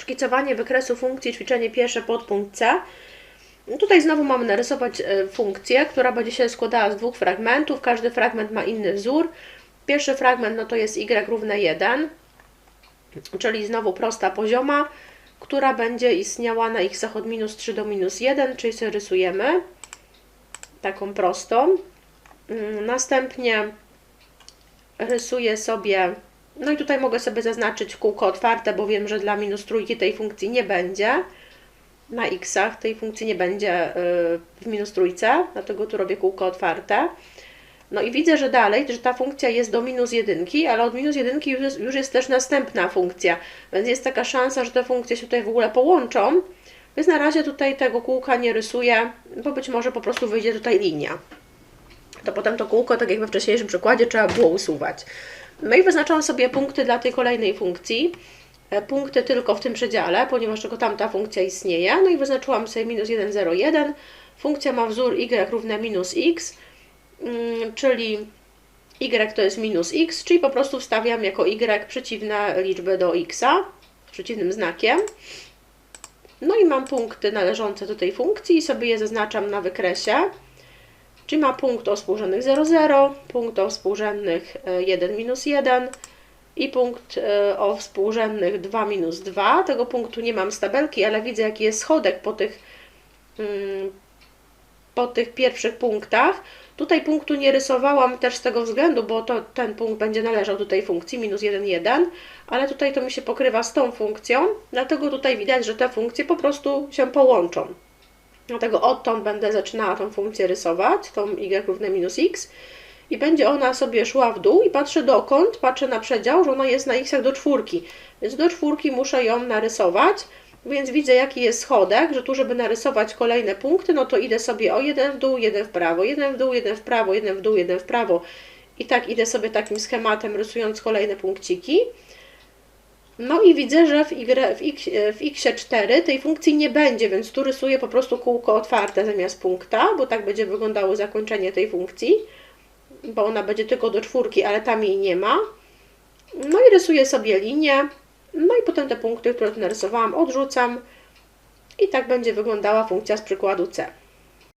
Szkicowanie wykresu funkcji, ćwiczenie pierwsze, podpunkt C. No Tutaj znowu mamy narysować e, funkcję, która będzie się składała z dwóch fragmentów. Każdy fragment ma inny wzór. Pierwszy fragment no to jest y równe 1, czyli znowu prosta pozioma, która będzie istniała na x od minus 3 do minus 1, czyli sobie rysujemy taką prostą. Mm, Następnie rysuję sobie, no i tutaj mogę sobie zaznaczyć kółko otwarte, bo wiem, że dla minus trójki tej funkcji nie będzie. Na x'ach tej funkcji nie będzie y, w minus trójce, dlatego tu robię kółko otwarte. No i widzę, że dalej, że ta funkcja jest do minus jedynki, ale od minus jedynki już jest, już jest też następna funkcja, więc jest taka szansa, że te funkcje się tutaj w ogóle połączą. Więc na razie tutaj tego kółka nie rysuję, bo być może po prostu wyjdzie tutaj linia. To potem to kółko, tak jak we wcześniejszym przykładzie, trzeba było usuwać. No i wyznaczam sobie punkty dla tej kolejnej funkcji. E, Punkty tylko w tym przedziale, ponieważ tylko tamta funkcja istnieje. No i wyznaczyłam sobie minus 1, 0, 1. Funkcja ma wzór y równe minus x, mm, czyli y to jest minus x, czyli po prostu wstawiam jako y przeciwne liczby do x, przeciwnym znakiem. No i mam punkty należące do tej funkcji i sobie je zaznaczam na wykresie. Czyli ma punkt o współrzędnych 0, 0, punkt o współrzędnych e, 1, minus 1 i punkt e, o współrzędnych 2, minus 2. Tego punktu nie mam z tabelki, ale widzę jaki jest schodek po tych, mm, po tych pierwszych punktach. Tutaj punktu nie rysowałam też z tego względu, bo to, ten punkt będzie należał do tej funkcji minus 1, 1, ale tutaj to mi się pokrywa z tą funkcją, dlatego tutaj widać, że te funkcje po prostu się połączą. Dlatego odtąd będę zaczynała tą funkcję rysować, tą y równe minus x. I będzie ona sobie szła w dół i patrzę dokąd, patrzę na przedział, że ona jest na x do czwórki, więc do czwórki muszę ją narysować, więc widzę jaki jest schodek, że tu żeby narysować kolejne punkty, no to idę sobie o jeden w dół, jeden w prawo, jeden w dół, jeden w prawo, jeden w dół, jeden w prawo. I tak idę sobie takim schematem rysując kolejne punkciki. No i widzę, że w, y, w, x, w x4 tej funkcji nie będzie, więc tu rysuję po prostu kółko otwarte zamiast punkta, bo tak będzie wyglądało zakończenie tej funkcji, bo ona będzie tylko do czwórki, ale tam jej nie ma. No i rysuję sobie linię, no i potem te punkty, które narysowałam, odrzucam i tak będzie wyglądała funkcja z przykładu C.